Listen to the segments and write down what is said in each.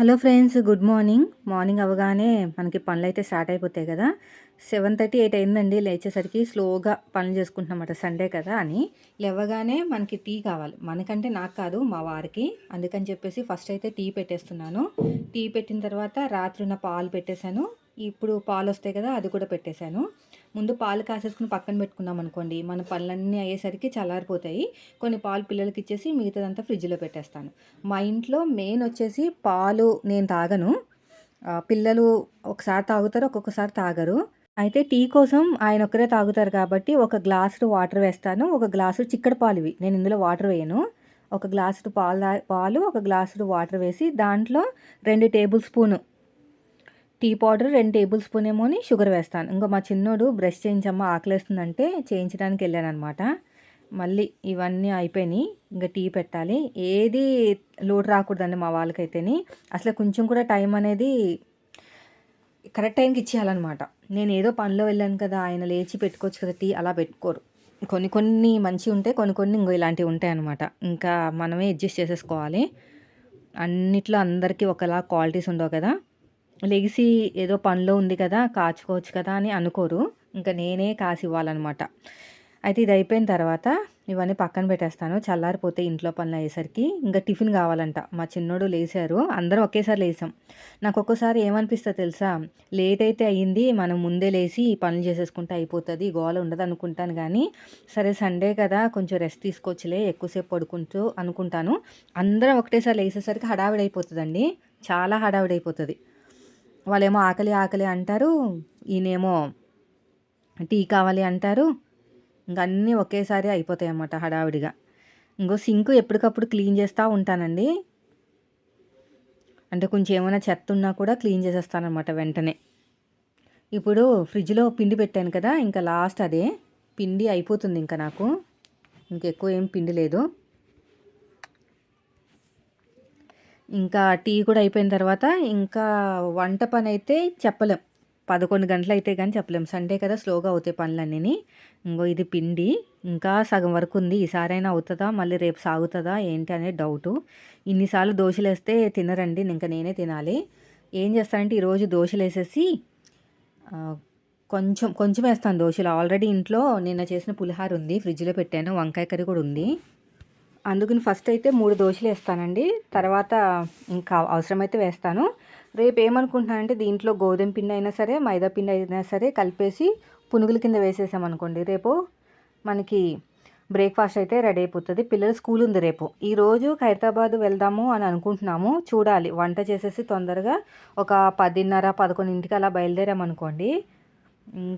Hello friends good morning. Morning అవ్వగానే మనకి పనులు అయితే స్టార్ట్ అయిపోతాయి కదా. సెవెన్ థర్టీ ఎయిట్ అయిందండి లేచేసరికి స్లోగా పనులు చేసుకుంటున్నమాట సండే కదా అని. లేవగానే మనకి టీ కావాలి. మనకంటే నాకు కాదు మా వారికి. అందుకని చెప్పేసి ఫస్ట్ అయితే టీ పెట్టేస్తున్నాను. టీ పెట్టిన తర్వాత రాత్రి ఉన్న పాలు పెట్టేశాను. ఇప్పుడు పాలు వస్తాయి కదా అది కూడా పెట్టేశాను. ముందు పాలు కాసేసుకుని పక్కన పెట్టుకున్నాం అనుకోండి. మన పళ్ళన్నీ అయ్యేసరికి చల్లారిపోతాయి. కొన్ని పాలు పిల్లలకి ఇచ్చేసి మిగతాదంతా ఫ్రిడ్జ్లో పెట్టేస్తాను. మా ఇంట్లో మెయిన్ వచ్చేసి పాలు నేను తాగను. పిల్లలు ఒకసారి తాగుతారు ఒక్కొక్కసారి తాగరు. అయితే టీ కోసం ఆయన ఒక్కరే తాగుతారు కాబట్టి ఒక గ్లాసు వాటర్ వేస్తాను. ఒక గ్లాసు చిక్కడి పాలు ఇవి. నేను ఇందులో వాటర్ వేయను. ఒక గ్లాసు పాలు పాలు ఒక గ్లాసు వాటర్ వేసి దాంట్లో రెండు టేబుల్ స్పూను టీ పౌడర్ రెండు టేబుల్ స్పూన్ ఏమోని షుగర్ వేస్తాను. ఇంకా మా చిన్నోడు బ్రష్ చేయించమ్మ ఆకలేస్తుందంటే చేయించడానికి వెళ్ళానమాట మళ్ళీ ఇవన్నీ అయిపోయినాయి. ఇంకా టీ పెట్టాలి. ఏది లోటు రాకూడదండి మా వాళ్ళకైతేని. అసలు కొంచెం కూడా టైం అనేది కరెక్ట్ టైంకి ఇచ్చేయాలన్నమాట. నేను ఏదో పనిలో వెళ్ళాను కదా ఆయన లేచి పెట్టుకోవచ్చు కదా టీ అలా పెట్టుకోరు. కొన్ని కొన్ని మంచిగా ఉంటాయి కొన్ని కొన్ని ఇంకో ఇలాంటివి ఉంటాయి అనమాట ఇంకా మనమే అడ్జస్ట్ చేసేసుకోవాలి. అన్నిట్లో అందరికీ ఒకలా క్వాలిటీస్ ఉండవు కదా. లెగిసి ఏదో పనిలో ఉంది కదా కాచుకోవచ్చు కదా అని అనుకోరు. ఇంకా నేనే కాసి ఇవ్వాలన్నమాట అయితే ఇది అయిపోయిన తర్వాత ఇవన్నీ పక్కన పెట్టేస్తాను. చల్లారిపోతే ఇంట్లో పనులు అయ్యేసరికి ఇంకా టిఫిన్ కావాలంట. మా చిన్నోడు లేచారు. అందరం ఒకేసారి లేసాం. నాకు ఒక్కోసారి ఏమనిపిస్తా తెలుసా? లేట్ అయితే అయ్యింది మనం ముందే లేచి ఈ పనులు చేసేసుకుంటే అయిపోతుంది గోల ఉండదు అనుకుంటాను కానీ సరే సండే కదా కొంచెం రెస్ట్ తీసుకోవచ్చులే ఎక్కువసేపు పడుకుంటూ అనుకుంటాను. అందరం ఒకటేసారి లేచేసరికి హడావిడి అయిపోతుందండి చాలా హడావిడి అయిపోతుంది వాళ్ళేమో ఆకలి ఆకలి అంటారు. ఈయనేమో టీ కావాలి అంటారు. ఇంక అన్నీ ఒకేసారి అయిపోతాయి అన్నమాట హడావిడిగా. ఇంకో సింక్ ఎప్పటికప్పుడు క్లీన్ చేస్తూ ఉంటానండి. అంటే కొంచెం ఏమైనా చెత్త ఉన్నా కూడా క్లీన్ చేసేస్తానమాట వెంటనే. ఇప్పుడు ఫ్రిడ్జ్లో పిండి పెట్టాను కదా ఇంకా లాస్ట్ అదే. పిండి అయిపోతుంది ఇంకా నాకు. ఇంకెక్కువ ఏం పిండి లేదు. ఇంకా టీ కూడా అయిపోయిన తర్వాత ఇంకా వంట పని అయితే చెప్పలేం. పదకొండు గంటలు అయితే కానీ చెప్పలేం. సండే కదా స్లోగా అవుతాయి పనులన్నీ ఇంకో ఇది పిండి. ఇంకా సగం వరకు ఉంది. ఈసారైనా అవుతుందా? మళ్ళీ రేపు సాగుతుందా? ఏంటి అనే డౌటు. ఇన్నిసార్లు దోశలు వేస్తే తినరండి. ఇంకా నేనే తినాలి. ఏం చేస్తానంటే ఈరోజు దోశలు వేసేసి కొంచెం కొంచెం వేస్తాను దోశలు. ఆల్రెడీ ఇంట్లో నిన్న చేసిన పులిహార ఉంది. ఫ్రిడ్జ్లో పెట్టాను. వంకాయ కర్రీ కూడా ఉంది. అందుకని ఫస్ట్ అయితే మూడు దోశలు వేస్తానండి. తర్వాత ఇంకా అవసరమైతే వేస్తాను. రేపు ఏమనుకుంటున్నానంటే దీంట్లో గోధుమ పిండి అయినా సరే మైదా పిండి అయినా సరే కలిపేసి పునుగుల కింద వేసేసామనుకోండి. రేపు మనకి బ్రేక్ఫాస్ట్ అయితే రెడీ అయిపోతుంది. పిల్లల స్కూల్ ఉంది రేపు. ఈరోజు ఖైరతాబాద్ వెళ్దాము అని అనుకుంటున్నాము. చూడాలి. వంట చేసేసి తొందరగా ఒక పదిన్నర పదకొండింటికి అలా బయలుదేరామనుకోండి.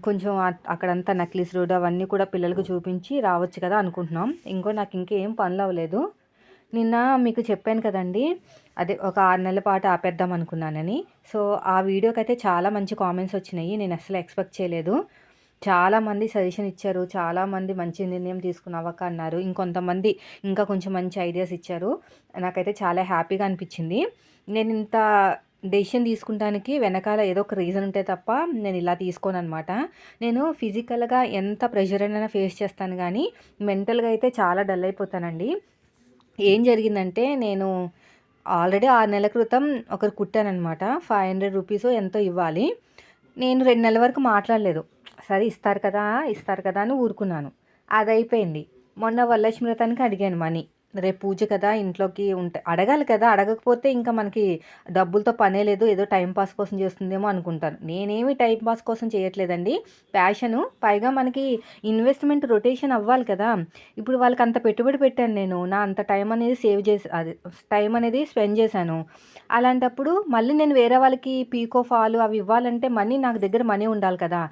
కొంచెం అక్కడంతా నక్లీస్ రోడ్ అవన్నీ కూడా పిల్లలకు చూపించి రావచ్చు కదా అనుకుంటున్నాం. ఇంకో నాకు ఇంకేం పనులు అవ్వలేదు. నిన్న మీకు చెప్పాను కదండి అదే ఒక ఆరు నెలల పాటు ఆపేద్దాం అనుకున్నానని. సో ఆ వీడియోకి అయితే చాలా మంచి కామెంట్స్ వచ్చినాయి. నేను అసలు ఎక్స్పెక్ట్ చేయలేదు. చాలామంది సజెషన్ ఇచ్చారు. చాలామంది మంచి నిర్ణయం తీసుకున్నావక్క అన్నారు. ఇంకొంతమంది ఇంకా కొంచెం మంచి ఐడియాస్ ఇచ్చారు. నాకైతే చాలా హ్యాపీగా అనిపించింది. నేను ఇంత డెసిషన్ తీసుకుంటానికి వెనకాల ఏదో ఒక రీజన్ ఉంటే తప్ప నేను ఇలా తీసుకోను అనమాట నేను ఫిజికల్గా ఎంత ప్రెషర్ అయినా ఫేస్ చేస్తాను కానీ మెంటల్గా అయితే చాలా డల్ అయిపోతానండి. ఏం జరిగిందంటే నేను ఆల్రెడీ ఆరు నెలల క్రితం ఒకరు కుట్టానమాట ఫైవ్ హండ్రెడ్ రూపీస్ ఎంతో ఇవ్వాలి. నేను రెండు నెలల వరకు మాట్లాడలేదు. సరే ఇస్తారు కదా ఇస్తారు కదా అని ఊరుకున్నాను. అది అయిపోయింది మొన్న వరలక్ష్మి వ్రతానికి అడిగాను మనీ. రేపు పూజ కదా ఇంట్లోకి ఉంటే అడగాలి కదా అడగకపోతే ఇంకా మనకి డబ్బులతో పనే లేదు ఏదో టైం పాస్ కోసం చేస్తుందేమో అనుకుంటాను. నేనేమి టైం పాస్ కోసం చేయట్లేదండి. ప్యాషను పైగా మనకి ఇన్వెస్ట్మెంట్ రొటేషన్ అవ్వాలి కదా. ఇప్పుడు వాళ్ళకి అంత పెట్టుబడి పెట్టాను నేను నా అంత టైం అనేది సేవ్ చేసి అది టైం అనేది స్పెండ్ చేశాను. అలాంటప్పుడు మళ్ళీ నేను వేరే వాళ్ళకి పీకో ఫాలు అవి ఇవ్వాలంటే మనీ నాకు దగ్గర మనీ ఉండాలి కదా.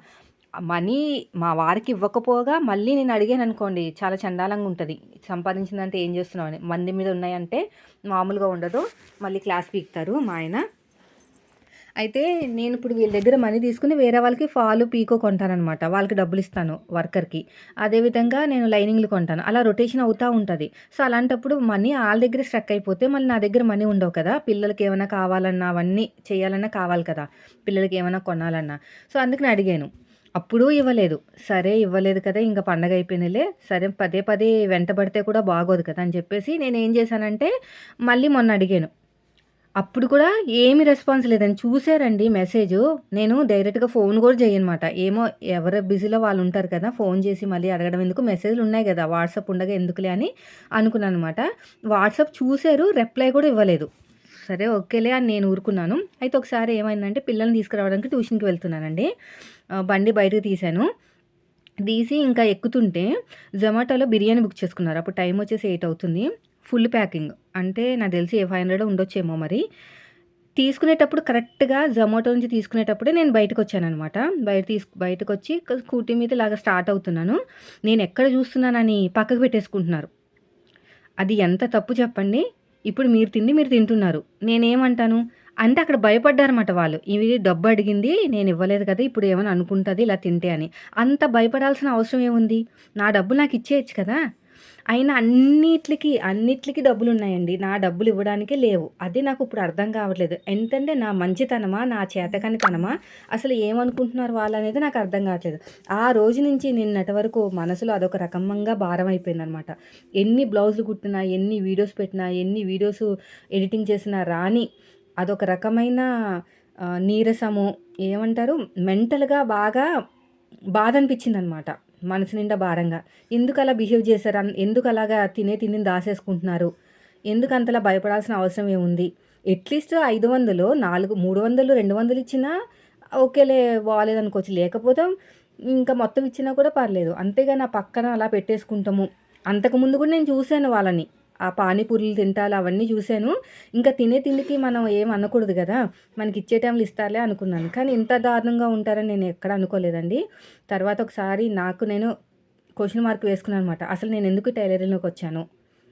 మనీ మా వారికి ఇవ్వకపోగా మళ్ళీ నేను అడిగాను అనుకోండి చాలా చండాలంగా ఉంటుంది. సంపాదించిందంటే ఏం చేస్తున్నావు అని. మంది మీద ఉన్నాయంటే మామూలుగా ఉండదు. మళ్ళీ క్లాస్ పీకుతారు మా ఆయన. అయితే నేను ఇప్పుడు వీళ్ళ దగ్గర మనీ తీసుకుని వేరే వాళ్ళకి ఫాలు పీకో కొంటానమాట వాళ్ళకి డబ్బులు ఇస్తాను వర్కర్కి. అదేవిధంగా నేను లైనింగ్లు కొంటాను. అలా రొటేషన్ అవుతూ ఉంటుంది. సో అలాంటప్పుడు మనీ వాళ్ళ దగ్గర స్ట్రక్ అయిపోతే మళ్ళీ నా దగ్గర మనీ ఉండవు కదా. పిల్లలకి ఏమైనా కావాలన్నా అవన్నీ చేయాలన్నా కావాలి కదా. పిల్లలకి ఏమైనా కొనాలన్నా. సో అందుకని అడిగాను. అప్పుడు ఇవ్వలేదు సరే ఇవ్వలేదు కదా ఇంకా పండగ అయిపోయిందిలే సరే పదే పదే వెంటబడితే కూడా బాగోదు కదా అని చెప్పేసి నేను ఏం చేశానంటే మళ్ళీ మొన్న అడిగాను అప్పుడు కూడా ఏమి రెస్పాన్స్ లేదని చూసారండి మెసేజ్ నేను డైరెక్ట్‌గా ఫోన్ కూడా చేయనమాట. ఏమో ఎవరు బిజీలో వాళ్ళు ఉంటారు కదా! ఫోన్ చేసి మళ్ళీ అడగడం ఎందుకు మెసేజ్‌లు ఉన్నాయి కదా వాట్సాప్ ఉండగా ఎందుకులే అని అనుకున్నాను అనమాట వాట్సాప్ చూశారు రిప్లై కూడా ఇవ్వలేదు. సరే ఓకేలే అని నేను ఊరుకున్నాను. అయితే ఒకసారి ఏమైందంటే పిల్లల్ని తీసుకురావడానికి ట్యూషన్‌కి వెళ్తున్నానండి. బండి బయటకు తీశాను. తీసి ఇంకా ఎక్కుతుంటే జొమాటోలో బిర్యానీ బుక్ చేసుకున్నారు. అప్పుడు టైం వచ్చేసి ఎయిట్ అవుతుంది. Full packing. అంటే నాకు తెలిసి ఏ 500 ఉండొచ్చేమో మరి. తీసుకునేటప్పుడు కరెక్ట్‌గా జొమాటో నుంచి తీసుకునేటప్పుడే నేను బయటకొచ్చాననమాట. బయట తీసుకు బయటకు వచ్చి స్కూటీ మీద ఇలాగ స్టార్ట్ అవుతున్నాను. నేను ఎక్కడ చూస్తున్నానని పక్కకు పెట్టేసుకుంటున్నారు. అది ఎంత తప్పు చెప్పండి. ఇప్పుడు మీరు తిండి మీరు తింటున్నారు. నేనేమంటాను? అంటే అక్కడ భయపడ్డారన్నమాట వాళ్ళు. ఇవి డబ్బు అడిగింది నేను ఇవ్వలేదు కదా! ఇప్పుడు ఏమైనా అనుకుంటుంది ఇలా తింటే అని. అంత భయపడాల్సిన అవసరం ఏముంది? నా డబ్బు నాకు ఇచ్చేయచ్చు కదా! అయినా అన్నిట్లకి అన్నిట్లకి డబ్బులు ఉన్నాయండి నా డబ్బులు ఇవ్వడానికే లేవు. అది నాకు ఇప్పుడు అర్థం కావట్లేదు. ఎంతంటే నా మంచితనమా? నా చేతకనితనమా అసలు ఏమనుకుంటున్నారు వాళ్ళు అనేది నాకు అర్థం కావట్లేదు. ఆ రోజు నుంచి నిన్నటి వరకు మనసులో అదొక రకంగా భారం అయిపోయింది అనమాట ఎన్ని బ్లౌజులు కుట్టినా, ఎన్ని వీడియోస్ పెట్టినా, ఎన్ని వీడియోస్ ఎడిటింగ్ చేసినా రాని అదొక రకమైన నీరసము ఏమంటారు? మెంటల్‌గా బాగా బాధ అనిపించిందనమాట. మనసు నిండా భారంగా. ఎందుకలా బిహేవ్ చేశారు? అన్ ఎందుకలాగా తినే తిండిని దాసేసుకుంటున్నారు? ఎందుకు అంతలా భయపడాల్సిన అవసరం ఏముంది? అట్‌లీస్ట్ 500 నాలుగు 300, 200 ఇచ్చినా ఓకేలే బాగాలేదనుకోవచ్చు లేకపోతే ఇంకా మొత్తం ఇచ్చినా కూడా పర్లేదు. అంతేగాని నా పక్కన అలా పెట్టేసుకుంటాము. అంతకుముందు కూడా నేను చూశాను వాళ్ళని. ఆ పానీపూరీలు తింటాలు అవన్నీ చూశాను ఇంకా తినే తిండికి మనం ఏం అనకూడదు కదా మనకి ఇచ్చే టైంలో ఇస్తారులే అనుకున్నాను. కానీ ఇంత దారుణంగా ఉంటారని నేను ఎక్కడ అనుకోలేదండి. తర్వాత ఒకసారి నాకు నేను క్వశ్చన్ మార్క్ వేసుకున్నాననమాట. అసలు నేను ఎందుకు టైలరింగ్లోకి వచ్చాను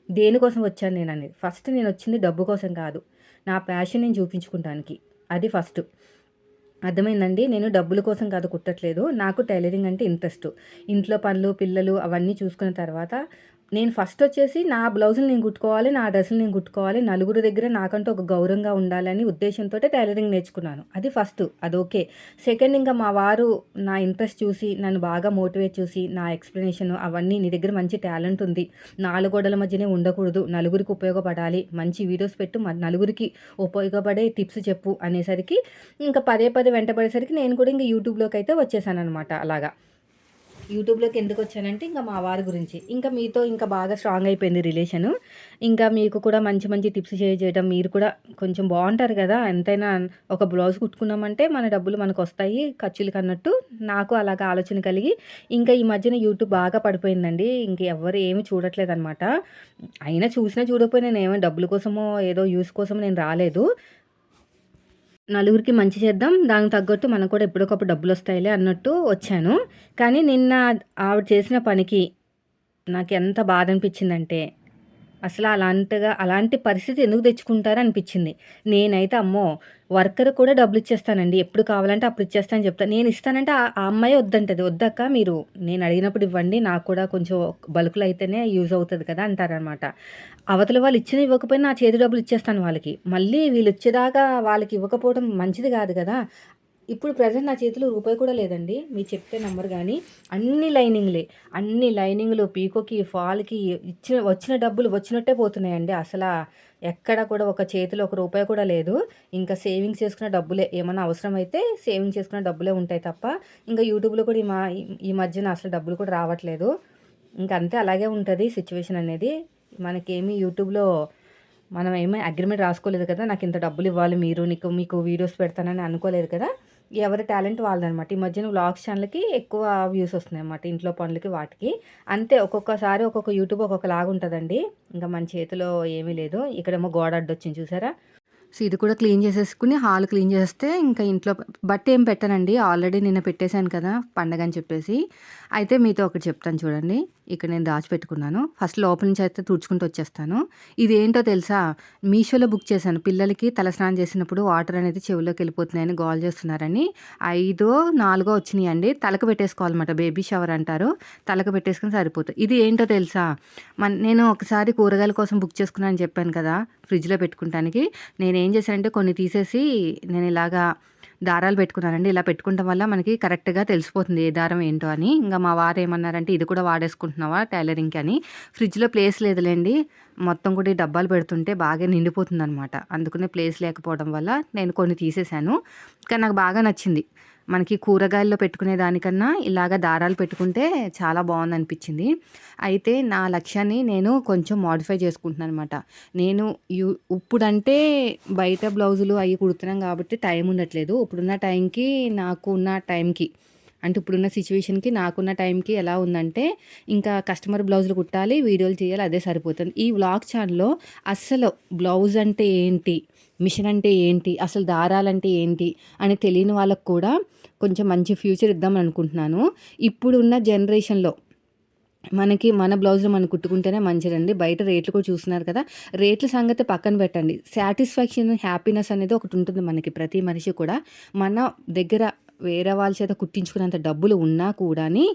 దేనికోసం వచ్చాను నేను అనేది ఫస్ట్ నేను వచ్చింది డబ్బు కోసం కాదు. నా ప్యాషన్ నేను చూపించుకుంటానికి. అది ఫస్ట్. అర్థమైందండి. నేను డబ్బుల కోసం కాదు కుట్టట్లేదు. నాకు టైలరింగ్ అంటే ఇంట్రెస్ట్ ఇంట్లో పనులు, పిల్లలు అవన్నీ చూసుకున్న తర్వాత నేను ఫస్ట్ వచ్చేసి నా బ్లౌజులు నేను కుట్టుకోవాలి. నా డ్రెస్సులు నేను కుట్టుకోవాలి. నలుగురి దగ్గర నాకంటూ ఒక గౌరవంగా ఉండాలని ఉద్దేశంతో టైలరింగ్ నేర్చుకున్నాను. అది ఫస్ట్. అది ఓకే. సెకండ్ ఇంకా మా వారు నా ఇంట్రెస్ట్ చూసి నన్ను బాగా మోటివేట్ చూసి నా ఎక్స్‌ప్లనేషన్ అవన్నీ నీ దగ్గర మంచి టాలెంట్ ఉంది. నాలుగు గోడల మధ్యనే ఉండకూడదు. నలుగురికి ఉపయోగపడాలి. మంచి వీడియోస్ పెట్టు. మ నలుగురికి ఉపయోగపడే టిప్స్ చెప్పు అనేసరికి ఇంకా పదే పదే వెంటపడేసరికి నేను కూడా ఇంక వచ్చేసాను వచ్చేసాననమాట అలాగా. యూట్యూబ్‌లోకి ఎందుకు వచ్చానంటే ఇంకా మా వారి గురించి. ఇంకా మీతో ఇంకా బాగా స్ట్రాంగ్ అయిపోయింది రిలేషను. ఇంకా మీకు కూడా మంచి మంచి టిప్స్ షేర్ చేయడం మీరు కూడా కొంచెం బాగుంటారు కదా ఎంతైనా ఒక బ్లౌజ్ కుట్టుకున్నామంటే మన డబ్బులు మనకు వస్తాయి ఖర్చులు కన్నట్టు నాకు అలాగా ఆలోచన కలిగి ఇంకా ఈ మధ్యన యూట్యూబ్ బాగా పడిపోయిందండి. ఇంక ఎవ్వరు ఏమి చూడట్లేదనమాట. అయినా చూసినా చూడకపోయినా నేనేమో డబ్బుల కోసమో ఏదో యూస్ కోసం నేను రాలేదు. నలుగురికి మంచి చేద్దాం. దానికి తగ్గట్టు మనకు కూడా ఎప్పటికప్పుడు డబ్బులొస్తాయిలే అన్నట్టు వచ్చాను. కానీ నిన్న ఆవిడ చేసిన పనికి నాకెంత బాధ అనిపించిందంటే అసలు అలాంటిగా అలాంటి పరిస్థితి ఎందుకు తెచ్చుకుంటారు అనిపించింది. నేనైతే అమ్మో! వర్కర్ కూడా డబ్బులు ఇచ్చేస్తానండి. ఎప్పుడు కావాలంటే అప్పుడు ఇచ్చేస్తాను అని నేను ఇస్తానంటే ఆ అమ్మాయి వద్దంటది. వద్దక్క మీరు నేను అడిగినప్పుడు ఇవ్వండి. నాకు కూడా కొంచెం బల్క్‌లో అయితేనే యూజ్ అవుతుంది కదా! అంటారనమాట. అవతల వాళ్ళు ఇచ్చిన ఇవ్వకపోయినా నా చేతి డబ్బులు ఇచ్చేస్తాను వాళ్ళకి. మళ్ళీ వీళ్ళు ఇచ్చేదాకా వాళ్ళకి ఇవ్వకపోవడం మంచిది కాదు కదా! ఇప్పుడు ప్రజెంట్ నా చేతిలో రూపాయి కూడా లేదండి. మీరు చెప్తే నెంబర్ కానీ అన్ని లైనింగ్‌లే. అన్ని లైనింగ్‌లు పీకోకి, ఫాల్‌కి ఇచ్చిన వచ్చిన డబ్బులు వచ్చినట్టే పోతున్నాయండి. అసలు ఎక్కడ కూడా ఒక చేతిలో ఒక రూపాయి కూడా లేదు. ఇంకా సేవింగ్స్ చేసుకున్న డబ్బులే. ఏమైనా అవసరమైతే సేవింగ్ చేసుకున్న డబ్బులే ఉంటాయి తప్ప ఇంకా యూట్యూబ్‌లో కూడా ఈ మా ఈ మధ్యన అసలు డబ్బులు కూడా రావట్లేదు. ఇంకా అంతే అలాగే ఉంటుంది సిచ్యువేషన్ అనేది. మనకేమి యూట్యూబ్‌లో మనం ఏమీ అగ్రిమెంట్ రాసుకోలేదు కదా! నాకు ఇంత డబ్బులు ఇవ్వాలి మీరు. నీకు మీకు వీడియోస్ పెడతానని అనుకోలేదు కదా! ఎవరి టాలెంట్ వాళ్ళదనమాట. ఈ మధ్యన వ్లాగ్స్ ఛానల్‌కి ఎక్కువ వ్యూస్ వస్తున్నాయి అన్నమాట ఇంట్లో పనులకి వాటికి. అంతే ఒక్కొక్కసారి ఒక్కొక్క యూట్యూబ్ ఒక్కొక్కలాగా ఉంటుందండి ఇంకా మన చేతిలో ఏమీ లేదు. ఇక్కడేమో గోడ అడ్డొచ్చింది చూసారా? సో, ఇది కూడా క్లీన్ చేసేసుకుని హాల్ క్లీన్ చేస్తే ఇంకా ఇంట్లో బట్ట ఏం పెట్టనండి. ఆల్రెడీ నిన్న పెట్టేశాను కదా! పండగ అని చెప్పేసి. అయితే మీతో ఒకటి చెప్తాను చూడండి. ఇక్కడ నేను దాచిపెట్టుకున్నాను. ఫస్ట్ లోపల నుంచి అయితే తుడుచుకుంటూ వచ్చేస్తాను. ఇది ఏంటో తెలుసా? మీషోలో బుక్ చేశాను. పిల్లలకి తలస్నానం చేసినప్పుడు వాటర్ అనేది చెవిలోకి వెళ్ళిపోతున్నాయని గోల్ చేస్తున్నారని. ఐదో, నాలుగో వచ్చినాయండి. తలకు పెట్టేసుకోవాలన్నమాట. బేబీ షవర్ అంటారు. తలకు పెట్టేసుకుని సరిపోతుంది. ఇది ఏంటో తెలుసా? మన నేను ఒకసారి కూరగాయల కోసం బుక్ చేసుకున్నాను అని చెప్పాను కదా! ఫ్రిడ్జ్‌లో పెట్టుకుంటానికి. నేనేం చేశానంటే కొన్ని తీసేసి నేను ఇలాగా దారాలు పెట్టుకున్నానండి. ఇలా పెట్టుకుంటాం వల్ల మనకి కరెక్ట్‌గా తెలిసిపోతుంది ఏ దారం ఏంటో అని. ఇంకా మా వారు ఏమన్నారంటే ఇది కూడా వాడేసుకుంటున్నావా టైలరింగ్‌కి అని. ఫ్రిడ్జ్‌లో ప్లేస్ లేదులేండి మొత్తం కూడా ఈ డబ్బాలు పెడుతుంటే బాగా నిండిపోతుందనమాట అందుకనే ప్లేస్ లేకపోవడం వల్ల నేను కొన్ని తీసేశాను కానీ నాకు బాగా నచ్చింది మనకి కూరగాయల్లో పెట్టుకునే దానికన్నా ఇలాగ దారాలు పెట్టుకుంటే చాలా బాగుంది అనిపించింది అయితే నా లక్ష్యాన్ని నేను కొంచెం మాడిఫై చేసుకుంటున్నాను అనమాట నేను యూ ఇప్పుడంటే బయట బ్లౌజులు అవి కుడుతున్నాం కాబట్టి టైం ఉండట్లేదు. ఇప్పుడున్న టైంకి నాకు ఉన్న టైంకి అంటే ఇప్పుడున్న సిచ్యువేషన్కి నాకున్న టైంకి ఎలా ఉందంటే ఇంకా కస్టమర్ బ్లౌజులు కుట్టాలి వీడియోలు చేయాలి అదే సరిపోతుంది. ఈ వ్లాగ్ ఛానల్లో అస్సలు బ్లౌజ్ అంటే ఏంటి మిషన్ అంటే ఏంటి అసలు దారాలంటే ఏంటి అని తెలియని వాళ్ళకు కూడా కొంచెం మంచి ఫ్యూచర్ ఇద్దామని అనుకుంటున్నాను. ఇప్పుడున్న జనరేషన్లో మనకి మన బ్లౌజ్లో మనం కుట్టుకుంటేనే మంచిదండి. బయట రేట్లు కూడా చూస్తున్నారు కదా రేట్ల సంగతి పక్కన పెట్టండి. సాటిస్ఫాక్షన్ హ్యాపీనెస్ అనేది ఒకటి ఉంటుంది మనకి ప్రతి మనిషి కూడా. మన దగ్గర వేరే వాళ్ళ చేత కుట్టించుకున్నంత డబ్బులు ఉన్నా కూడాని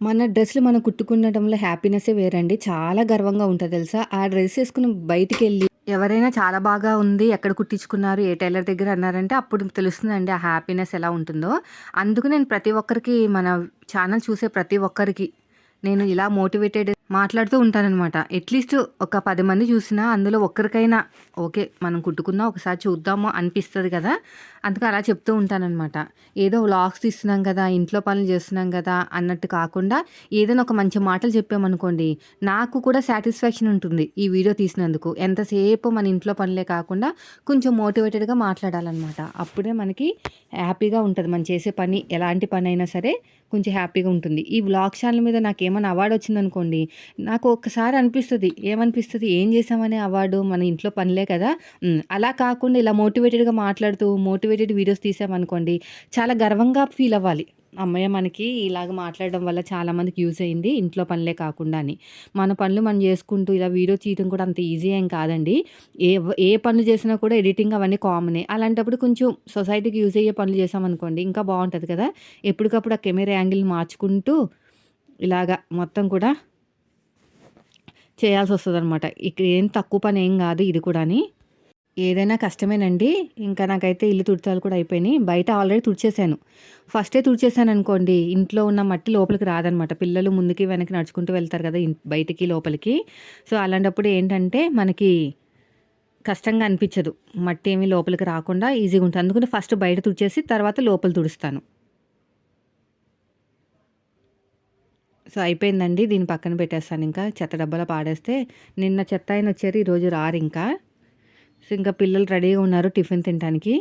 మన డ్రెస్సులు మనం కుట్టుకుండటంలో హ్యాపీనెస్సే వేరండి. చాలా గర్వంగా ఉంటుంది తెలుసా? ఆ డ్రెస్ వేసుకుని బయటికి వెళ్ళి ఎవరైనా చాలా బాగా ఉంది ఎక్కడ కుట్టించుకున్నారు ఏ టైలర్ దగ్గర అన్నారంటే అప్పుడు తెలుస్తుందండి ఆ హ్యాపీనెస్ ఎలా ఉంటుందో. అందుకు నేను ప్రతి ఒక్కరికి మన ఛానల్ చూసే ప్రతి ఒక్కరికి నేను ఇలా మోటివేటెడ్ మాట్లాడుతూ ఉంటానన్నమాట అట్లీస్ట్ ఒక పది మంది చూసినా అందులో ఒక్కరికైనా ఓకే మనం కుట్టుకుందాం ఒకసారి చూద్దాము అనిపిస్తుంది కదా. అందుకు అలా చెప్తూ ఉంటానన్నమాట ఏదో వ్లాగ్స్ తీస్తున్నాం కదా ఇంట్లో పనులు చేస్తున్నాం కదా అన్నట్టు కాకుండా ఏదైనా ఒక మంచి మాటలు చెప్పామనుకోండి నాకు కూడా సాటిస్ఫాక్షన్ ఉంటుంది ఈ వీడియో తీసినందుకు. ఎంతసేపు మన ఇంట్లో పనులే కాకుండా కొంచెం మోటివేటెడ్గా మాట్లాడాలన్నమాట. అప్పుడే మనకి హ్యాపీగా ఉంటుంది. మనం చేసే పని ఎలాంటి పని అయినా సరే కొంచెం హ్యాపీగా ఉంటుంది. ఈ వ్లాగ్ ఛానల్ మీద నాకు ఏమైనా అవార్డు వచ్చిందనుకోండి నాకు ఒక్కసారి అనిపిస్తుంది. ఏమనిపిస్తుంది? ఏం చేసామనే అవార్డు మన ఇంట్లో పనిలే కదా. అలా కాకుండా ఇలా మోటివేటెడ్గా మాట్లాడుతూ మోటివేటెడ్ వీడియోస్ తీసామనుకోండి చాలా గర్వంగా ఫీల్ అవ్వాలి. అమ్మయ్య మనకి ఇలాగ మాట్లాడడం వల్ల చాలామందికి యూజ్ అయింది ఇంట్లో పనులే కాకుండా అని. మన పనులు మనం చేసుకుంటూ ఇలా వీడియో తీయడం కూడా అంత ఈజీ ఏం కాదండి. ఏ ఏ పనులు చేసినా కూడా ఎడిటింగ్ అవన్నీ కామనే. అలాంటప్పుడు కొంచెం సొసైటీకి యూజ్ అయ్యే పనులు చేసామనుకోండి ఇంకా బాగుంటుంది కదా. ఎప్పటికప్పుడు ఆ కెమెరా యాంగిల్ మార్చుకుంటూ ఇలాగా మొత్తం కూడా చేయాల్సి వస్తుంది అనమాట ఇక్కడ ఏం తక్కువ పని ఏం కాదు ఇది కూడా అని ఏదైనా కష్టమేనండి. ఇంకా నాకైతే ఇల్లు తుడిచాలు కూడా అయిపోయినాయి. బయట ఆల్రెడీ తుడిచేశాను. ఫస్టే తుడిచేశాను అనుకోండి ఇంట్లో ఉన్న మట్టి లోపలికి రాదనమాట. పిల్లలు ముందుకి వెనక్కి నడుచుకుంటూ వెళ్తారు కదా బయటికి లోపలికి. సో అలాంటప్పుడు ఏంటంటే మనకి కష్టంగా అనిపించదు మట్టి ఏమీ లోపలికి రాకుండా ఈజీగా ఉంటుంది అందుకని ఫస్ట్ బయట తుడిచేసి తర్వాత లోపల తుడుస్తాను. సో అయిపోయిందండి. దీన్ని పక్కన పెట్టేస్తాను ఇంకా. చెత్త డబ్బాలో పాడేస్తే నిన్న చెత్త ఆయన వచ్చారు ఈరోజు రారు ఇంకా. సో ఇంకా పిల్లలు రెడీగా ఉన్నారు టిఫిన్ తినడానికి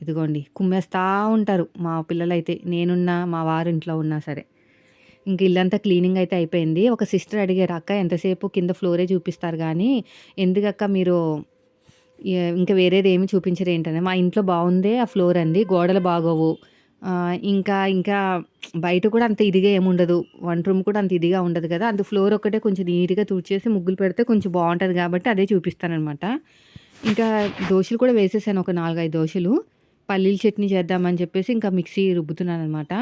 ఇదిగోండి కుమ్మేస్తూ ఉంటారు మా పిల్లలైతే. నేనున్నా మా వారు ఇంట్లో ఉన్నా సరే. ఇంక ఇల్లంతా క్లీనింగ్ అయితే అయిపోయింది. ఒక సిస్టర్ అడిగారు అక్క ఎంతసేపు కింద ఫ్లోరే చూపిస్తారు కానీ ఎందుకక్క మీరు ఇంకా వేరేది ఏమి చూపించరు ఏంటనే? మా ఇంట్లో బాగుందే ఆ ఫ్లోర్ అంది గోడలు బాగోవు. ఇంకా ఇంకా బయట కూడా అంత ఇదిగా ఏముండదు వంట రూమ్ కూడా అంత ఇదిగా ఉండదు కదా. అంత ఫ్లోర్ ఒక్కటే కొంచెం నీట్గా తుడిచేసి ముగ్గులు పెడితే కొంచెం బాగుంటుంది కాబట్టి అదే చూపిస్తానమాట ఇంకా దోశలు కూడా వేసేసాను ఒక నాలుగైదు దోశలు. పల్లీల చట్నీ చేద్దామని చెప్పేసి ఇంకా మిక్సీ రుబ్బుతున్నాను అనమాట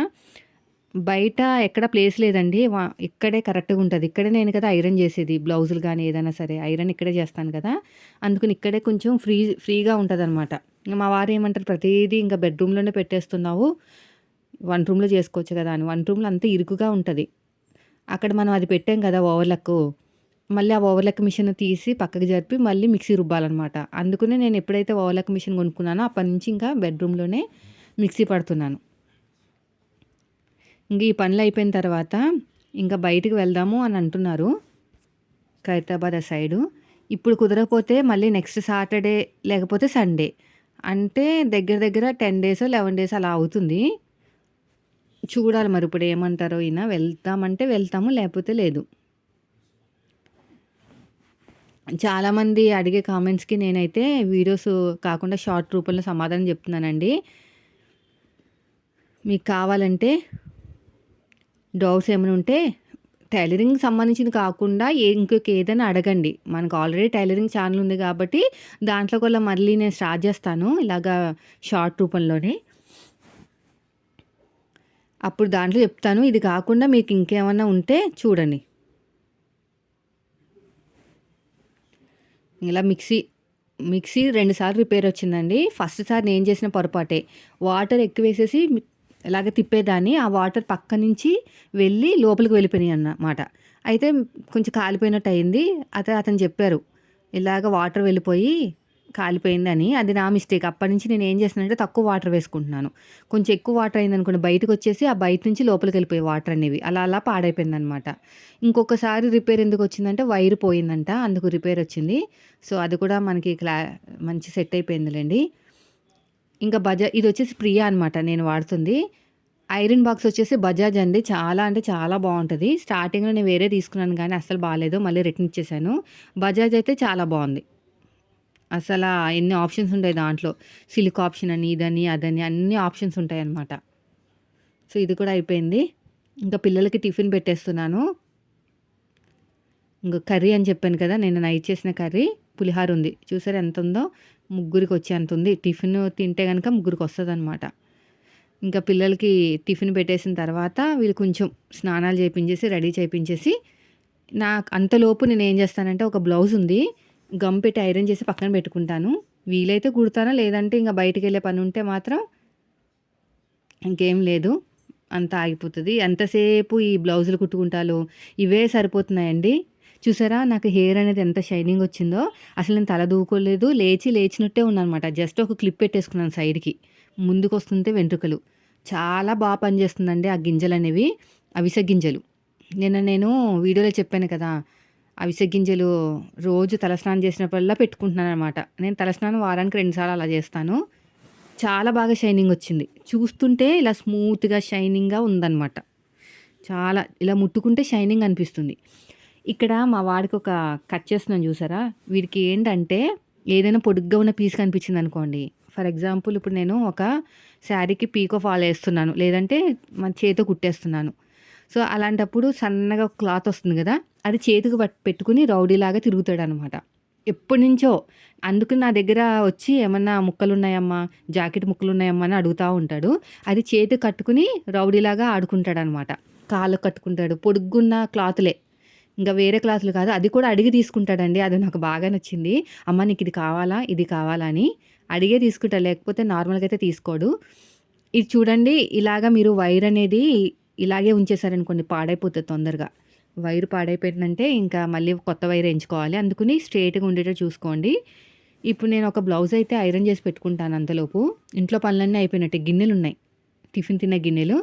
బయట ఎక్కడ ప్లేస్ లేదండి. ఇక్కడే కరెక్ట్గా ఉంటుంది. ఇక్కడే నేను కదా ఐరన్ చేసేది. బ్లౌజులు కానీ ఏదైనా సరే ఐరన్ ఇక్కడే చేస్తాను కదా. అందుకని ఇక్కడే కొంచెం ఫ్రీ ఫ్రీగా ఉంటుంది అనమాట మా వారు ఏమంటారు ప్రతిదీ ఇంకా బెడ్రూమ్లోనే పెట్టేస్తున్నావు. వన్ రూమ్లో చేసుకోవచ్చు కదా అని. వన్ రూమ్లో అంతా ఇరుకుగా ఉంటుంది. అక్కడ మనం అది పెట్టాం కదా ఓవర్లకు మళ్ళీ ఆ ఓవర్లక్ మిషన్ తీసి పక్కకు జరిపి మళ్ళీ మిక్సీ రుబ్బాలన్నమాట. అందుకనే నేను ఎప్పుడైతే ఓవర్లక్ మిషన్ కొనుక్కున్నానో అప్పటి నుంచి ఇంకా బెడ్రూమ్లోనే మిక్సీ పడుతున్నాను. ఇంక ఈ పనులు అయిపోయిన తర్వాత ఇంకా బయటికి వెళ్దాము అని అంటున్నారు ఖైరతాబాద్ సైడు. ఇప్పుడు కుదరకపోతే మళ్ళీ నెక్స్ట్ సాటర్డే లేకపోతే సండే. అంటే దగ్గర దగ్గర టెన్ డేస్ లెవెన్ డేస్ అలా అవుతుంది. చూడాలి మరి ఇప్పుడు ఏమంటారో ఈయన. వెళ్తామంటే వెళ్తాము లేకపోతే లేదు. చాలామంది అడిగే కామెంట్స్కి నేనైతే వీడియోస్ కాకుండా షార్ట్ రూపంలో సమాధానం చెప్తున్నానండి. మీకు కావాలంటే డౌట్స్ ఏమైనా ఉంటే టైలరింగ్ సంబంధించింది కాకుండా ఇంకొక ఏదైనా అడగండి. మనకు ఆల్రెడీ టైలరింగ్ ఛానల్ ఉంది కాబట్టి దాంట్లో కూడా మళ్ళీ నేను స్టార్ట్ చేస్తాను. ఇలాగా షార్ట్ రూపంలోనే. అప్పుడు దాంట్లో చెప్తాను. ఇది కాకుండా మీకు ఇంకేమన్నా ఉంటే చూడండి. ఇలా మిక్సీ మిక్సీ రెండుసార్లు రిపేర్ వచ్చిందండి. ఫస్ట్ సారి నేను చేసిన పొరపాటే. వాటర్ ఎక్కువ వేసేసి ఇలాగ తిప్పేదాన్ని ఆ వాటర్ పక్క నుంచి వెళ్ళి లోపలికి వెళ్ళిపోయినాయి అన్నమాట. అయితే కొంచెం కాలిపోయినట్టు అయింది అయితే అతను చెప్పారు ఇలాగ వాటర్ వెళ్ళిపోయి కాలిపోయిందని. అది నా మిస్టేక్. అప్పటి నుంచి నేను ఏం చేస్తున్నానంటే తక్కువ వాటర్ వేసుకుంటున్నాను. కొంచెం ఎక్కువ వాటర్ అయిందనుకోండి బయటకు వచ్చేసి ఆ బయట నుంచి లోపలికి వెళ్ళిపోయి వాటర్ అనేవి. అలా అలా పాడైపోయింది అనమాట ఇంకొకసారి రిపేర్ ఎందుకు వచ్చిందంటే వైర్ పోయిందంట అందుకు రిపేర్ వచ్చింది. సో అది కూడా మనకి క్లా మంచి సెట్ అయిపోయిందిలేండి. ఇంకా బజా ఇది వచ్చేసి ప్రియా అనమాట నేను వాడుతుంది. ఐరన్ బాక్స్ వచ్చేసి బజాజ్ అండి. చాలా అంటే చాలా బాగుంటుంది. స్టార్టింగ్లో నేను వేరే తీసుకున్నాను కానీ అసలు బాగాలేదు. మళ్ళీ రిటర్న్ ఇచ్చేసాను. బజాజ్ అయితే చాలా బాగుంది. అసలు ఎన్ని ఆప్షన్స్ ఉంటాయి దాంట్లో. సిలిక్ ఆప్షన్ అని ఇదని అదని అన్ని ఆప్షన్స్ ఉంటాయి అన్నమాట. సో ఇది కూడా అయిపోయింది. ఇంకా పిల్లలకి టిఫిన్ పెట్టేస్తున్నాను. ఇంకా కర్రీ అని చెప్పాను కదా నేను నైట్ చేసిన కర్రీ. పులిహార ఉంది. చూసారు ఎంత ఉందో? ముగ్గురికి వచ్చేంత ఉంది టిఫిన్ తింటే కనుక ముగ్గురికి వస్తుంది అనమాట ఇంకా పిల్లలకి టిఫిన్ పెట్టేసిన తర్వాత వీళ్ళు కొంచెం స్నానాలు చేయించేసి రెడీ చేయించేసి నాకు అంతలోపు నేను ఏం చేస్తానంటే ఒక బ్లౌజ్ ఉంది. గమ్ పెట్టి ఐరన్ చేసి పక్కన పెట్టుకుంటాను. వీలైతే కుడతాను? లేదంటే ఇంకా బయటికి వెళ్ళే పని ఉంటే మాత్రం ఇంకేం లేదు. అంత ఆగిపోతుంది. ఎంతసేపు ఈ బ్లౌజులు కుట్టుకుంటాలో? ఇవే సరిపోతున్నాయండి. చూసారా? నాకు హెయిర్ అనేది ఎంత షైనింగ్ వచ్చిందో. అసలు నేను తల దూకోలేదు. లేచి లేచినట్టే ఉన్నానమాట. జస్ట్ ఒక క్లిప్ పెట్టేసుకున్నాను సైడ్కి. ముందుకు వస్తుంటే వెంట్రుకలు. చాలా బాగా పనిచేస్తుందండి ఆ గింజలు అనేవి అవిసె గింజలు. నిన్న నేను వీడియోలో చెప్పాను కదా. అవిసె గింజలు రోజు తలస్నానం చేసినప్పుడల్లా పెట్టుకుంటున్నాను అనమాట నేను తలస్నానం వారానికి రెండుసార్లు అలా చేస్తాను. చాలా బాగా షైనింగ్ వచ్చింది. చూస్తుంటే ఇలా స్మూత్గా షైనింగ్గా ఉందన్నమాట. చాలా ఇలా ముట్టుకుంటే షైనింగ్ అనిపిస్తుంది. ఇక్కడ మా వాడికి ఒక కట్ చేస్తున్నాను చూసారా? వీడికి ఏంటంటే ఏదైనా పొడుగ్గా ఉన్న పీస్ కనిపించింది అనుకోండి. ఫర్ ఎగ్జాంపుల్ ఇప్పుడు నేను ఒక శారీకి పీకో ఫాల్ వేస్తున్నాను. లేదంటే మన చేతితో కుట్టేస్తున్నాను. సో అలాంటప్పుడు సన్నగా క్లాత్ వస్తుంది కదా అది చేతికి పెట్టుకుని రౌడీలాగా తిరుగుతాడు అనమాట ఎప్పటి నుంచో. అందుకు నా దగ్గర వచ్చి ఏమన్నా ముక్కలు ఉన్నాయమ్మా జాకెట్ ముక్కలు ఉన్నాయమ్మా అని అడుగుతూ ఉంటాడు. అది చేతి కట్టుకుని రౌడీలాగా ఆడుకుంటాడు అనమాట కాళ్ళు కట్టుకుంటాడు. పొడుగున్న క్లాతులే. ఇంకా వేరే క్లాసులు కాదు. అది కూడా అడిగి తీసుకుంటాడండి. అది నాకు బాగా నచ్చింది. అమ్మ నీకు ఇది కావాలా? ఇది కావాలా? అని అడిగే తీసుకుంటా. లేకపోతే నార్మల్గా అయితే తీసుకోడు. ఇది చూడండి. ఇలాగా మీరు వైర్ అనేది ఇలాగే ఉంచేసారనుకోండి పాడైపోతుంది తొందరగా. వైర్ పాడైపోయిందంటే ఇంకా మళ్ళీ కొత్త వైర్ ఎంచుకోవాలి. అందుకని స్ట్రేట్గా ఉండేటట్టు చూసుకోండి. ఇప్పుడు నేను ఒక బ్లౌజ్ అయితే ఐరన్ చేసి పెట్టుకుంటాను అంతలోపు. ఇంట్లో పనులన్నీ అయిపోయినట్టు. గిన్నెలు ఉన్నాయి టిఫిన్ తిన్న గిన్నెలు.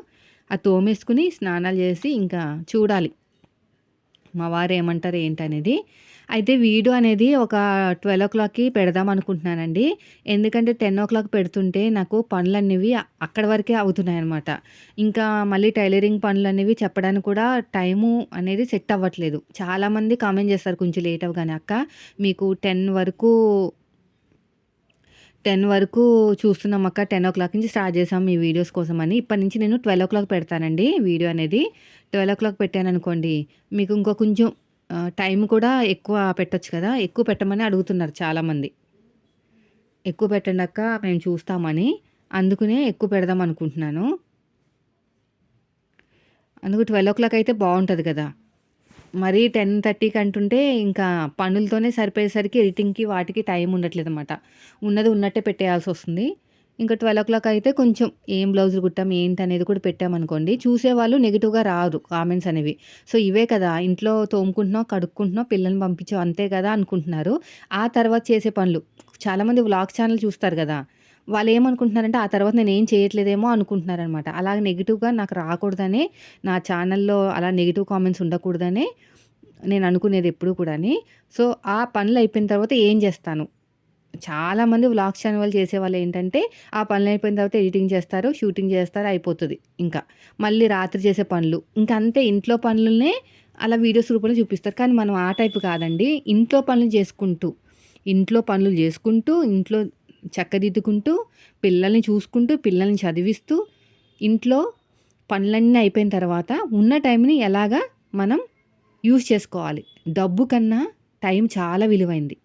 అది తోమేసుకుని స్నానాలు చేసి ఇంకా చూడాలి. మా వారు ఏమంటారు ఏంటనేది. అయితే వీడియో అనేది ఒక ట్వెల్వ్ ఓ క్లాక్కి పెడదాం అనుకుంటున్నానండి. ఎందుకంటే టెన్ ఓ క్లాక్ పెడుతుంటే నాకు పనులు అనేవి అక్కడ వరకే అవుతున్నాయి అనమాట ఇంకా మళ్ళీ టైలరింగ్ పనులు అనేవి చెప్పడానికి కూడా టైము అనేది సెట్ అవ్వట్లేదు. చాలామంది కామెంట్ చేస్తారు కొంచెం లేట్ అవ్వగానే అక్క మీకు టెన్ వరకు టెన్ వరకు చూస్తున్నాం అక్క టెన్ ఓ క్లాక్ నుంచి స్టార్ట్ చేసాం మీ వీడియోస్ కోసం అని ఇప్పటి నుంచి నేను ట్వెల్వ్ ఓ క్లాక్ పెడతానండి వీడియో అనేది. ట్వెల్వ్ ఓ క్లాక్ పెట్టాను అనుకోండి మీకు ఇంకో కొంచెం టైం కూడా ఎక్కువ పెట్టచ్చు కదా. ఎక్కువ పెట్టమని అడుగుతున్నారు చాలామంది. ఎక్కువ పెట్టండాక మేము చూస్తామని అందుకనే ఎక్కువ పెడదాం అనుకుంటున్నాను. అందుకు ట్వెల్వ్ ఓ క్లాక్ అయితే బాగుంటుంది కదా. మరీ టెన్ థర్టీకి అంటుంటే ఇంకా పనులతోనే సరిపోయేసరికి ఎడిటింగ్కి వాటికి టైం ఉండట్లేదు అనమాట ఉన్నది ఉన్నట్టే పెట్టేయాల్సి వస్తుంది. ఇంకా ట్వెల్వ్ ఓ క్లాక్ అయితే కొంచెం ఏం బ్లౌజులు కుట్టాం ఏంటి అనేది కూడా పెట్టామనుకోండి. చూసేవాళ్ళు నెగిటివ్గా రాదు కామెంట్స్ అనేవి. సో ఇవే కదా ఇంట్లో తోముకుంటున్నావు కడుక్కుంటున్నావు పిల్లల్ని పంపించావు అంతే కదా అనుకుంటున్నారు. ఆ తర్వాత చేసే పనులు. చాలామంది వ్లాగ్ ఛానల్ చూస్తారు కదా. వాళ్ళు ఏమనుకుంటున్నారంటే ఆ తర్వాత నేను ఏం చేయట్లేదేమో అనుకుంటున్నారనమాట. అలాగే నెగిటివ్గా నాకు రాకూడదనే నా ఛానల్లో అలా నెగిటివ్ కామెంట్స్ ఉండకూడదనే నేను అనుకునేది ఎప్పుడు కూడా సో ఆ పనులు అయిపోయిన తర్వాత ఏం చేస్తాను? చాలామంది వ్లాగ్ ఛానల్ వాళ్ళు చేసేవాళ్ళు ఏంటంటే ఆ పనులు అయిపోయిన తర్వాత ఎడిటింగ్ చేస్తారు షూటింగ్ చేస్తారు అయిపోతుంది ఇంకా. మళ్ళీ రాత్రి చేసే పనులు. ఇంకా అంతే ఇంట్లో పనులనే అలా వీడియోస్ రూపంలో చూపిస్తారు. కానీ మనం ఆ టైప్ కాదండి. ఇంట్లో పనులు చేసుకుంటూ ఇంట్లో పనులు చేసుకుంటూ ఇంట్లో చక్కదిద్దుకుంటూ పిల్లల్ని చూసుకుంటూ పిల్లల్ని చదివిస్తూ ఇంట్లో పనులన్నీ అయిపోయిన తర్వాత ఉన్న టైంని ఎలాగా మనం యూజ్ చేసుకోవాలి. డబ్బు కన్నా టైం చాలా విలువైంది.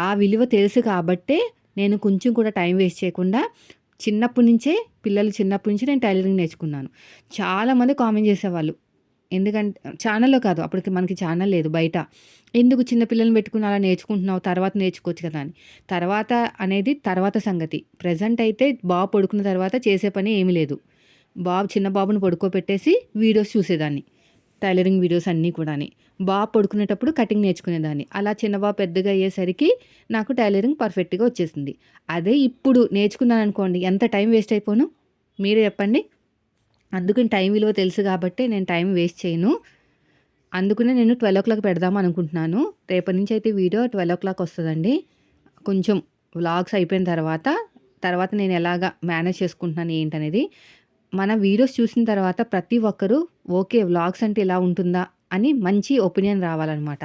ఆ విలువ తెలుసు కాబట్టే నేను కొంచెం కూడా టైం వేస్ట్ చేయకుండా చిన్నప్పటి నుంచే పిల్లలు చిన్నప్పటి నుంచి నేను టైలరింగ్ నేర్చుకున్నాను. చాలామంది కామెంట్ చేసేవాళ్ళు. ఎందుకంటే ఛానల్లో కాదు అప్పటికి మనకి ఛానల్ లేదు బయట. ఎందుకు చిన్న పిల్లల్ని పెట్టుకుని అలా నేర్చుకుంటున్నావు? తర్వాత నేర్చుకోవచ్చు కదా అని. తర్వాత అనేది తర్వాత సంగతి. ప్రజెంట్ అయితే బాబు పడుకున్న తర్వాత చేసే పని ఏమీ లేదు. బాబు చిన్న బాబుని పడుకోబెట్టేసి వీడియోస్ చూసేదాన్ని. టైలరింగ్ వీడియోస్ అన్నీ కూడాని. బాగా పడుకునేటప్పుడు కటింగ్ నేర్చుకునేదాన్ని. అలా చిన్న పెద్దగా అయ్యేసరికి నాకు టైలరింగ్ పర్ఫెక్ట్గా వచ్చేసింది. అదే ఇప్పుడు నేర్చుకున్నాను అనుకోండి ఎంత టైం వేస్ట్ అయిపోను? మీరే చెప్పండి. అందుకని టైం విలువ తెలుసు కాబట్టి నేను టైం వేస్ట్ చేయను. అందుకనే నేను ట్వెల్వ్ ఓ క్లాక్ పెడదాం అనుకుంటున్నాను. రేపటి నుంచి అయితే వీడియో ట్వెల్వ్ ఓ క్లాక్ వస్తుందండి. కొంచెం వ్లాగ్స్ అయిపోయిన తర్వాత తర్వాత నేను ఎలాగ మేనేజ్ చేసుకుంటున్నాను ఏంటనేది మన వీడియోస్ చూసిన తర్వాత ప్రతి ఒక్కరూ ఓకే వ్లాగ్స్ అంటే ఇలా ఉంటుందా అని మంచి ఒపీనియన్ రావాలన్నమాట.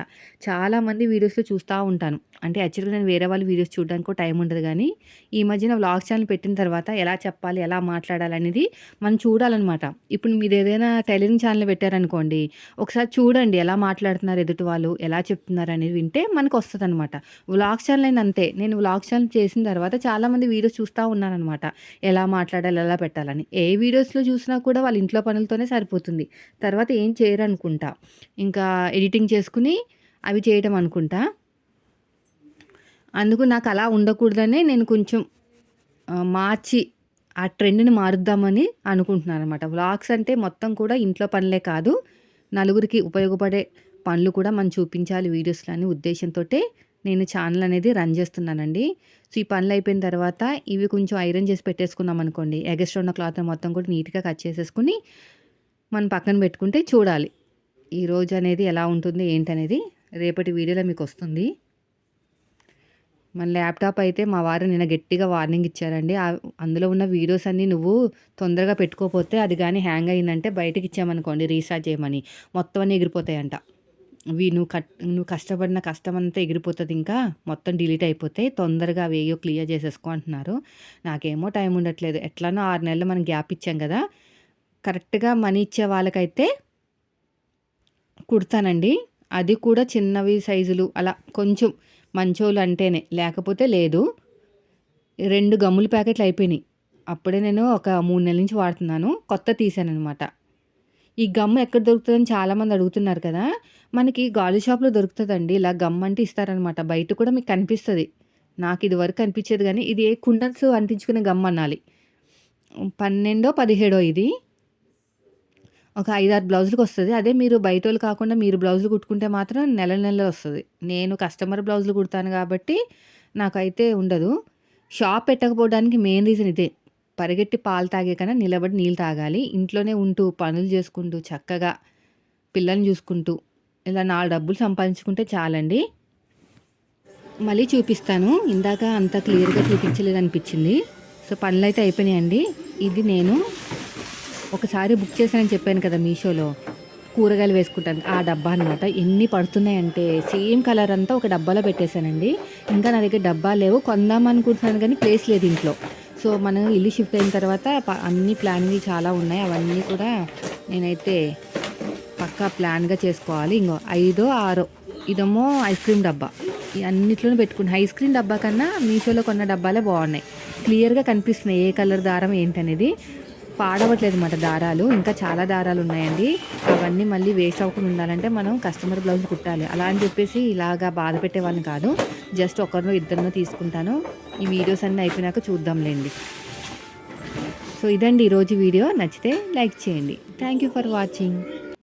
చాలామంది వీడియోస్లో చూస్తూ ఉంటాను. అంటే యాక్చువల్గా నేను వేరే వాళ్ళ వీడియోస్ చూడడానికి టైం ఉండదు కానీ ఈ మధ్యన వ్లాగ్ ఛానల్ పెట్టిన తర్వాత ఎలా చెప్పాలి ఎలా మాట్లాడాలి అనేది మనం చూడాలన్నమాట. ఇప్పుడు మీరు ఏదైనా టైలరింగ్ ఛానల్ పెట్టారనుకోండి ఒకసారి చూడండి ఎలా మాట్లాడుతున్నారు ఎదుటి వాళ్ళు ఎలా చెప్తున్నారు అనేది వింటే మనకు వస్తుంది అనమాట వ్లాగ్ ఛానల్ అయిన అంతే నేను వ్లాగ్ ఛానల్ చేసిన తర్వాత చాలామంది వీడియోస్ చూస్తూ ఉన్నారనమాట ఎలా మాట్లాడాలి ఎలా పెట్టాలని. ఏ వీడియోస్లో చూసినా కూడా వాళ్ళ ఇంట్లో పనులతోనే సరిపోతుంది. తర్వాత ఏం చేయరు అనుకుంటా ఇంకా ఎడిటింగ్ చేసుకుని అవి చేయడం అనుకుంటా. అందుకు నాకు అలా ఉండకూడదనే నేను కొంచెం మార్చి ఆ ట్రెండ్ని మారుద్దామని అనుకుంటున్నాను అనమాట వ్లాగ్స్ అంటే మొత్తం కూడా ఇంట్లో పనులే కాదు నలుగురికి ఉపయోగపడే పనులు కూడా మనం చూపించాలి వీడియోస్లో అనే ఉద్దేశంతో నేను ఛానల్ అనేది రన్ చేస్తున్నానండి. సో ఈ పనులు అయిపోయిన తర్వాత ఇవి కొంచెం ఐరన్ చేసి పెట్టేసుకున్నాం అనుకోండి. ఎగస్ట్రా ఉన్న క్లాత్ మొత్తం కూడా నీట్గా కట్ చేసేసుకుని మనం పక్కన పెట్టుకుంటే చూడాలి. ఈరోజు అనేది ఎలా ఉంటుంది ఏంటనేది రేపటి వీడియోలో మీకు వస్తుంది. మన ల్యాప్టాప్ అయితే మా వారు నిన్న గట్టిగా వార్నింగ్ ఇచ్చారండి. అందులో ఉన్న వీడియోస్ అన్నీ నువ్వు తొందరగా పెట్టుకోకపోతే అది కానీ హ్యాంగ్ అయిందంటే బయటకి ఇచ్చామనుకోండి రీఛార్జ్ చేయమని. మొత్తం అన్నీ ఎగిరిపోతాయంట. వీ నువ్వు కట్ నువ్వు కష్టపడిన కష్టం అంతా ఎగిరిపోతుంది ఇంకా మొత్తం డిలీట్ అయిపోతే తొందరగా అవి క్లియర్ చేసేసుకో అంటున్నారు. నాకేమో టైం ఉండట్లేదు. ఎట్లానో ఆరు నెలలు మనం గ్యాప్ ఇచ్చాం కదా. కరెక్ట్గా మనీ ఇచ్చే వాళ్ళకైతే కుడతానండి. అది కూడా చిన్నవి సైజులు అలా కొంచెం మంచోళ్ళు అంటేనే. లేకపోతే లేదు. రెండు గమ్ముల ప్యాకెట్లు అయిపోయినాయి. అప్పుడే నేను ఒక మూడు నెలల నుంచి వాడుతున్నాను. కొత్త తీసాను అనమాట ఈ గమ్ ఎక్కడ దొరుకుతుందని చాలామంది అడుగుతున్నారు కదా. మనకి గాలి షాప్లో దొరుకుతుందండి. ఇలా గమ్ అంటే ఇస్తారనమాట బయట కూడా మీకు కనిపిస్తుంది. నాకు ఇది వరకు కనిపించేది కానీ ఇది ఏ కుండన్స్ అంటించుకునే గమ్ అనాలి. పన్నెండో పదిహేడో ఇది. ఒక ఐదారు బ్లౌజులకు వస్తుంది. అదే మీరు బయట వాళ్ళు కాకుండా మీరు బ్లౌజులు కుట్టుకుంటే మాత్రం నెల నెల వస్తుంది. నేను కస్టమర్ బ్లౌజులు కుడతాను కాబట్టి నాకైతే ఉండదు. షాప్ పెట్టకపోవడానికి మెయిన్ రీజన్ ఇదే. పరిగెట్టి పాలు తాగే కన్నా నిలబడి నీళ్ళు తాగాలి. ఇంట్లోనే ఉంటూ పనులు చేసుకుంటూ చక్కగా పిల్లల్ని చూసుకుంటూ ఇలా నాలుగు డబ్బులు సంపాదించుకుంటే చాలండి. మళ్ళీ చూపిస్తాను. ఇందాక అంత క్లియర్గా చూపించలేదు అనిపించింది సో పనులు అయితే అయిపోయినాయండి. ఇది నేను ఒకసారి బుక్ చేశానని చెప్పాను కదా మీషోలో. కూరగాయలు వేసుకుంటాను. ఆ డబ్బా అనమాట ఎన్ని పడుతున్నాయంటే సేమ్ కలర్ అంతా ఒక డబ్బాలో పెట్టేశానండి. ఇంకా నా దగ్గర డబ్బా లేవు. కొందాం అనుకుంటున్నాను కానీ ప్లేస్ లేదు ఇంట్లో. సో మనం ఇల్లు షిఫ్ట్ అయిన తర్వాత అన్ని ప్లాన్వి చాలా ఉన్నాయి. అవన్నీ కూడా నేనైతే పక్కా ప్లాన్గా చేసుకోవాలి. ఇంకో ఐదో ఆరో ఇదేమో ఐస్ క్రీమ్ డబ్బా. ఈ అన్నిట్లోనే పెట్టుకున్నాను ఐస్ క్రీమ్ డబ్బా కన్నా మీషోలో కొన్న డబ్బాలే బాగున్నాయి. క్లియర్గా కనిపిస్తున్నాయి ఏ కలర్ దారం ఏంటనేది. పాడవట్లేదు అన్నమాట దారాలు. ఇంకా చాలా దారాలు ఉన్నాయండి. అవన్నీ మళ్ళీ వేస్ట్ అవ్వకుండా ఉండాలంటే మనం కస్టమర్ బ్లౌజ్ కుట్టాలి. అలా అని చెప్పేసి ఇలాగా బాధ పెట్టేవాళ్ళని కాదు. జస్ట్ ఒకరినో ఇద్దరినో తీసుకుంటాను. ఈ వీడియోస్ అన్నీ అయిపోయినాక చూద్దాంలేండి. సో ఇదండి ఈరోజు వీడియో. నచ్చితే లైక్ చేయండి. Thank you for watching